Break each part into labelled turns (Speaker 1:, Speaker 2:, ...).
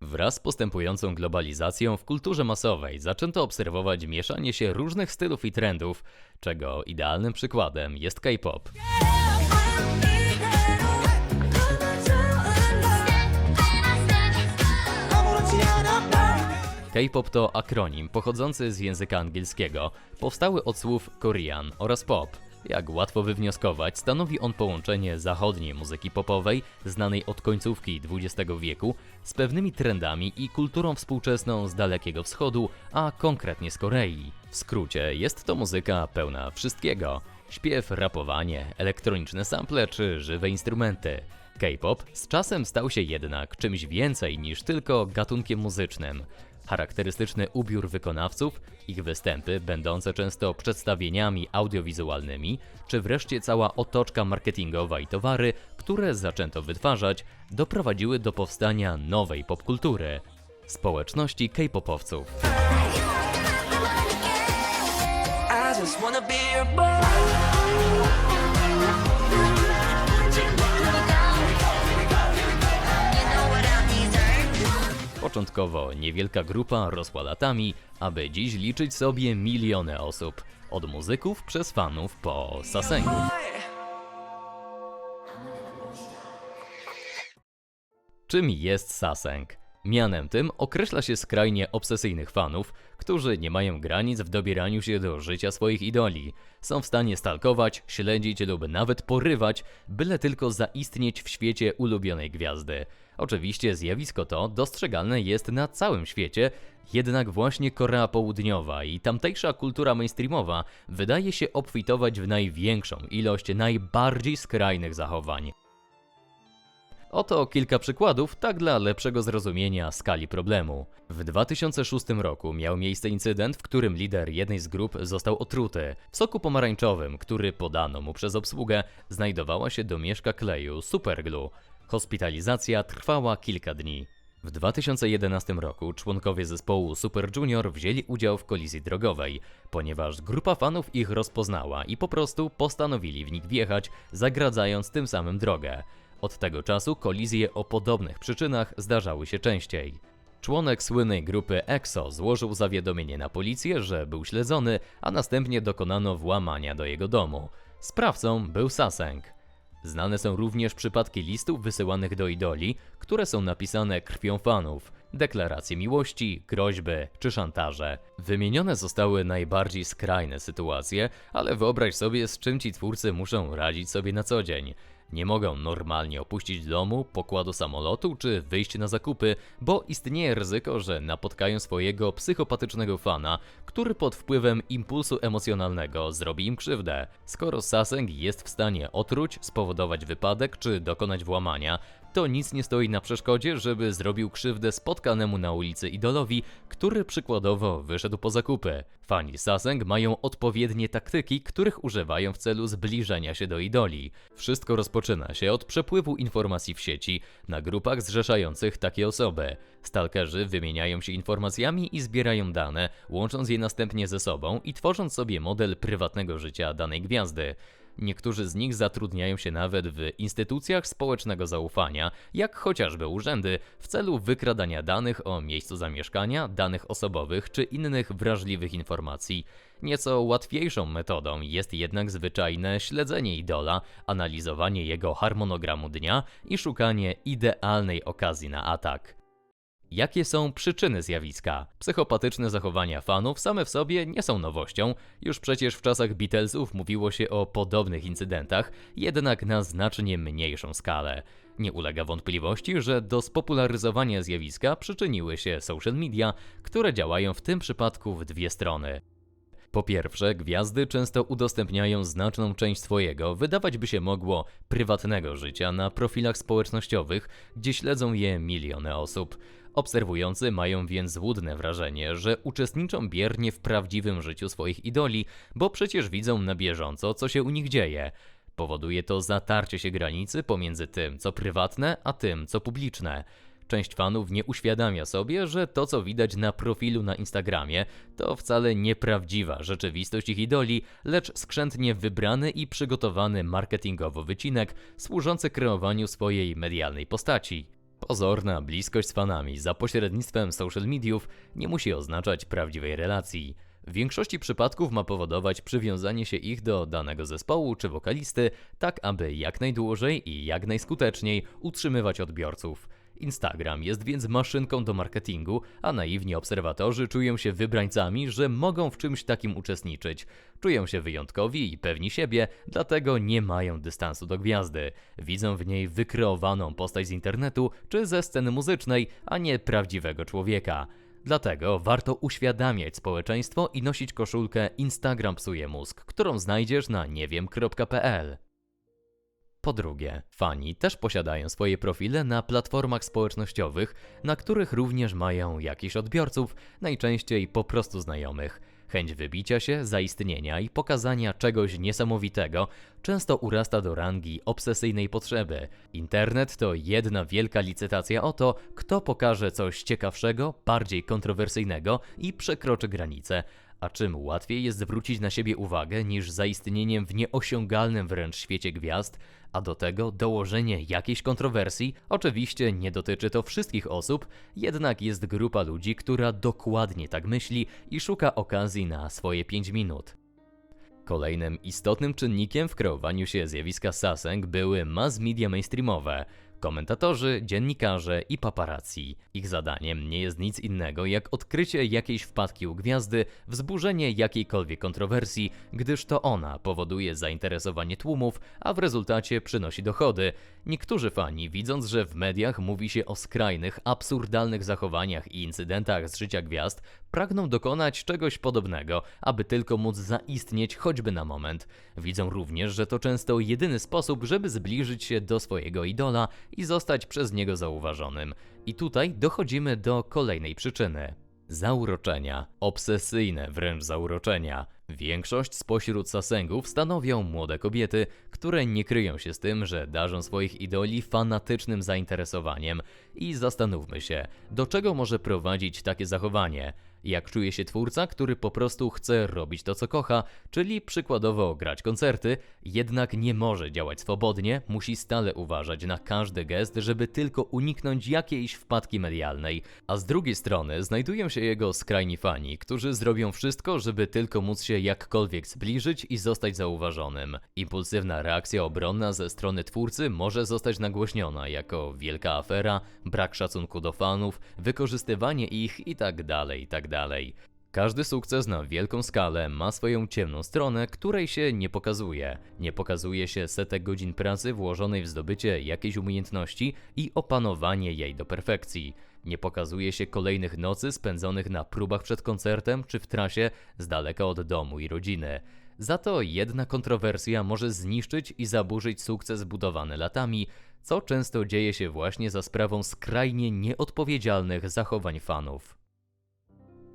Speaker 1: Wraz z postępującą globalizacją w kulturze masowej zaczęto obserwować mieszanie się różnych stylów i trendów, czego idealnym przykładem jest K-pop. K-pop to akronim pochodzący z języka angielskiego, powstały od słów Korean oraz pop. Jak łatwo wywnioskować, stanowi on połączenie zachodniej muzyki popowej, znanej od końcówki XX wieku, z pewnymi trendami i kulturą współczesną z Dalekiego Wschodu, a konkretnie z Korei. W skrócie, jest to muzyka pełna wszystkiego. Śpiew, rapowanie, elektroniczne sample czy żywe instrumenty. K-pop z czasem stał się jednak czymś więcej niż tylko gatunkiem muzycznym. Charakterystyczny ubiór wykonawców, ich występy będące często przedstawieniami audiowizualnymi, czy wreszcie cała otoczka marketingowa i towary, które zaczęto wytwarzać, doprowadziły do powstania nowej popkultury społeczności K-popowców.
Speaker 2: I just wanna be your boy.
Speaker 1: Początkowo niewielka grupa rosła latami, aby dziś liczyć sobie miliony osób. Od muzyków przez fanów po sasengów. Czym jest saseng? Mianem tym określa się skrajnie obsesyjnych fanów, którzy nie mają granic w dobieraniu się do życia swoich idoli. Są w stanie stalkować, śledzić lub nawet porywać, byle tylko zaistnieć w świecie ulubionej gwiazdy. Oczywiście zjawisko to dostrzegalne jest na całym świecie, jednak właśnie Korea Południowa i tamtejsza kultura mainstreamowa wydaje się obfitować w największą ilość najbardziej skrajnych zachowań. Oto kilka przykładów, tak dla lepszego zrozumienia skali problemu. W 2006 roku miał miejsce incydent, w którym lider jednej z grup został otruty. W soku pomarańczowym, który podano mu przez obsługę, znajdowała się domieszka kleju superglue. Hospitalizacja trwała kilka dni. W 2011 roku członkowie zespołu Super Junior wzięli udział w kolizji drogowej, ponieważ grupa fanów ich rozpoznała i po prostu postanowili w nich wjechać, zagradzając tym samym drogę. Od tego czasu kolizje o podobnych przyczynach zdarzały się częściej. Członek słynnej grupy EXO złożył zawiadomienie na policję, że był śledzony, a następnie dokonano włamania do jego domu. Sprawcą był Saseng. Znane są również przypadki listów wysyłanych do idoli, które są napisane krwią fanów, deklaracje miłości, groźby czy szantaże. Wymienione zostały najbardziej skrajne sytuacje, ale wyobraź sobie, z czym ci twórcy muszą radzić sobie na co dzień. Nie mogą normalnie opuścić domu, pokładu samolotu czy wyjść na zakupy, bo istnieje ryzyko, że napotkają swojego psychopatycznego fana, który pod wpływem impulsu emocjonalnego zrobi im krzywdę. Skoro Saseng jest w stanie otruć, spowodować wypadek czy dokonać włamania, to nic nie stoi na przeszkodzie, żeby zrobił krzywdę spotkanemu na ulicy idolowi, który przykładowo wyszedł po zakupy. Fani Saseng mają odpowiednie taktyki, których używają w celu zbliżenia się do idoli. Wszystko rozpoczyna się od przepływu informacji w sieci na grupach zrzeszających takie osoby. Stalkerzy wymieniają się informacjami i zbierają dane, łącząc je następnie ze sobą i tworząc sobie model prywatnego życia danej gwiazdy. Niektórzy z nich zatrudniają się nawet w instytucjach społecznego zaufania, jak chociażby urzędy, w celu wykradania danych o miejscu zamieszkania, danych osobowych czy innych wrażliwych informacji. Nieco łatwiejszą metodą jest jednak zwyczajne śledzenie idola, analizowanie jego harmonogramu dnia i szukanie idealnej okazji na atak. Jakie są przyczyny zjawiska? Psychopatyczne zachowania fanów same w sobie nie są nowością. Już przecież w czasach Beatlesów mówiło się o podobnych incydentach, jednak na znacznie mniejszą skalę. Nie ulega wątpliwości, że do spopularyzowania zjawiska przyczyniły się social media, które działają w tym przypadku w dwie strony. Po pierwsze, gwiazdy często udostępniają znaczną część swojego, wydawać by się mogło, prywatnego życia na profilach społecznościowych, gdzie śledzą je miliony osób. Obserwujący mają więc złudne wrażenie, że uczestniczą biernie w prawdziwym życiu swoich idoli, bo przecież widzą na bieżąco, co się u nich dzieje. Powoduje to zatarcie się granicy pomiędzy tym, co prywatne, a tym, co publiczne. Część fanów nie uświadamia sobie, że to, co widać na profilu na Instagramie, to wcale nieprawdziwa rzeczywistość ich idoli, lecz skrzętnie wybrany i przygotowany marketingowo wycinek służący kreowaniu swojej medialnej postaci. Pozorna bliskość z fanami za pośrednictwem social mediów nie musi oznaczać prawdziwej relacji. W większości przypadków ma powodować przywiązanie się ich do danego zespołu czy wokalisty, tak aby jak najdłużej i jak najskuteczniej utrzymywać odbiorców. Instagram jest więc maszynką do marketingu, a naiwni obserwatorzy czują się wybrańcami, że mogą w czymś takim uczestniczyć. Czują się wyjątkowi i pewni siebie, dlatego nie mają dystansu do gwiazdy. Widzą w niej wykreowaną postać z internetu czy ze sceny muzycznej, a nie prawdziwego człowieka. Dlatego warto uświadamiać społeczeństwo i nosić koszulkę Instagram psuje mózg, którą znajdziesz na niewiem.pl. Po drugie, fani też posiadają swoje profile na platformach społecznościowych, na których również mają jakichś odbiorców, najczęściej po prostu znajomych. Chęć wybicia się, zaistnienia i pokazania czegoś niesamowitego często urasta do rangi obsesyjnej potrzeby. Internet to jedna wielka licytacja o to, kto pokaże coś ciekawszego, bardziej kontrowersyjnego i przekroczy granice. A czym łatwiej jest zwrócić na siebie uwagę niż zaistnieniem w nieosiągalnym wręcz świecie gwiazd, a do tego dołożenie jakiejś kontrowersji? Oczywiście nie dotyczy to wszystkich osób, jednak jest grupa ludzi, która dokładnie tak myśli i szuka okazji na swoje 5 minut. Kolejnym istotnym czynnikiem w kreowaniu się zjawiska saseng były mass media mainstreamowe, komentatorzy, dziennikarze i paparazzi. Ich zadaniem nie jest nic innego jak odkrycie jakiejś wpadki u gwiazdy, wzburzenie jakiejkolwiek kontrowersji, gdyż to ona powoduje zainteresowanie tłumów, a w rezultacie przynosi dochody. Niektórzy fani, widząc, że w mediach mówi się o skrajnych, absurdalnych zachowaniach i incydentach z życia gwiazd, pragną dokonać czegoś podobnego, aby tylko móc zaistnieć choćby na moment. Widzą również, że to często jedyny sposób, żeby zbliżyć się do swojego idola i zostać przez niego zauważonym. I tutaj dochodzimy do kolejnej przyczyny. Zauroczenia. Obsesyjne wręcz zauroczenia. Większość spośród sasengów stanowią młode kobiety, które nie kryją się z tym, że darzą swoich idoli fanatycznym zainteresowaniem. I zastanówmy się, do czego może prowadzić takie zachowanie? Jak czuje się twórca, który po prostu chce robić to, co kocha, czyli przykładowo grać koncerty, jednak nie może działać swobodnie, musi stale uważać na każdy gest, żeby tylko uniknąć jakiejś wpadki medialnej. A z drugiej strony znajdują się jego skrajni fani, którzy zrobią wszystko, żeby tylko móc się jakkolwiek zbliżyć i zostać zauważonym. Impulsywna reakcja obronna ze strony twórcy może zostać nagłośniona jako wielka afera, brak szacunku do fanów, wykorzystywanie ich tak itd. itd. Każdy sukces na wielką skalę ma swoją ciemną stronę, której się nie pokazuje. Nie pokazuje się setek godzin pracy włożonej w zdobycie jakiejś umiejętności i opanowanie jej do perfekcji. Nie pokazuje się kolejnych nocy spędzonych na próbach przed koncertem czy w trasie z daleka od domu i rodziny. Za to jedna kontrowersja może zniszczyć i zaburzyć sukces budowany latami, co często dzieje się właśnie za sprawą skrajnie nieodpowiedzialnych zachowań fanów.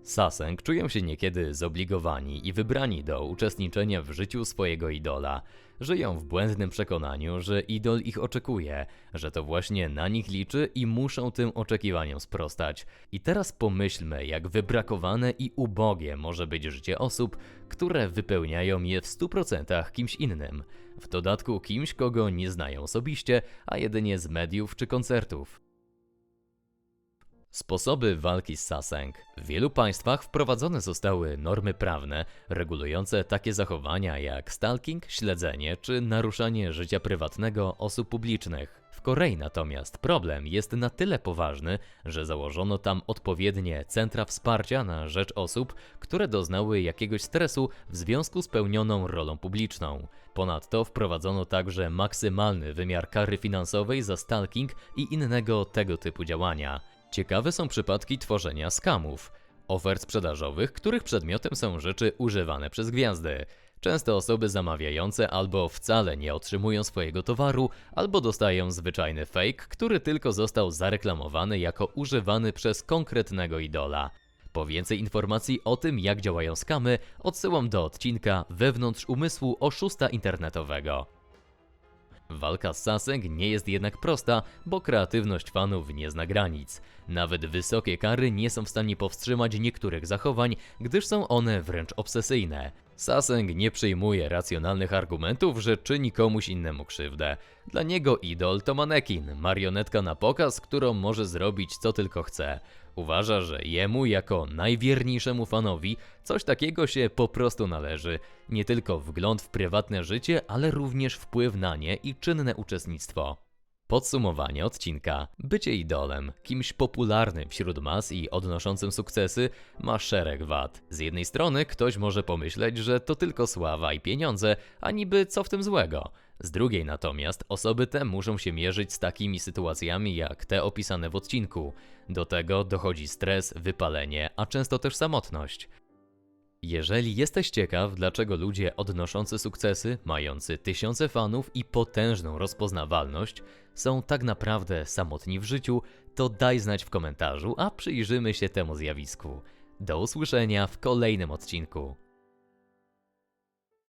Speaker 1: Saseng czują się niekiedy zobligowani i wybrani do uczestniczenia w życiu swojego idola. Żyją w błędnym przekonaniu, że idol ich oczekuje, że to właśnie na nich liczy i muszą tym oczekiwaniom sprostać. I teraz pomyślmy, jak wybrakowane i ubogie może być życie osób, które wypełniają je w 100% kimś innym. W dodatku kimś, kogo nie znają osobiście, a jedynie z mediów czy koncertów. Sposoby walki z Saseng. W wielu państwach wprowadzone zostały normy prawne regulujące takie zachowania jak stalking, śledzenie czy naruszanie życia prywatnego osób publicznych. W Korei natomiast problem jest na tyle poważny, że założono tam odpowiednie centra wsparcia na rzecz osób, które doznały jakiegoś stresu w związku z pełnioną rolą publiczną. Ponadto wprowadzono także maksymalny wymiar kary finansowej za stalking i innego tego typu działania. Ciekawe są przypadki tworzenia skamów, ofert sprzedażowych, których przedmiotem są rzeczy używane przez gwiazdy. Często osoby zamawiające albo wcale nie otrzymują swojego towaru, albo dostają zwyczajny fake, który tylko został zareklamowany jako używany przez konkretnego idola. Po więcej informacji o tym, jak działają skamy, odsyłam do odcinka Wewnątrz umysłu oszusta internetowego. Walka z Saseng nie jest jednak prosta, bo kreatywność fanów nie zna granic. Nawet wysokie kary nie są w stanie powstrzymać niektórych zachowań, gdyż są one wręcz obsesyjne. Saseng nie przyjmuje racjonalnych argumentów, że czyni komuś innemu krzywdę. Dla niego idol to manekin, marionetka na pokaz, którą może zrobić co tylko chce. Uważa, że jemu, jako najwierniejszemu fanowi, coś takiego się po prostu należy. Nie tylko wgląd w prywatne życie, ale również wpływ na nie i czynne uczestnictwo. Podsumowanie odcinka. Bycie idolem, kimś popularnym wśród mas i odnoszącym sukcesy, ma szereg wad. Z jednej strony ktoś może pomyśleć, że to tylko sława i pieniądze, a niby co w tym złego. Z drugiej natomiast osoby te muszą się mierzyć z takimi sytuacjami jak te opisane w odcinku. Do tego dochodzi stres, wypalenie, a często też samotność. Jeżeli jesteś ciekaw, dlaczego ludzie odnoszący sukcesy, mający tysiące fanów i potężną rozpoznawalność, są tak naprawdę samotni w życiu, to daj znać w komentarzu, a przyjrzymy się temu zjawisku. Do usłyszenia w kolejnym odcinku.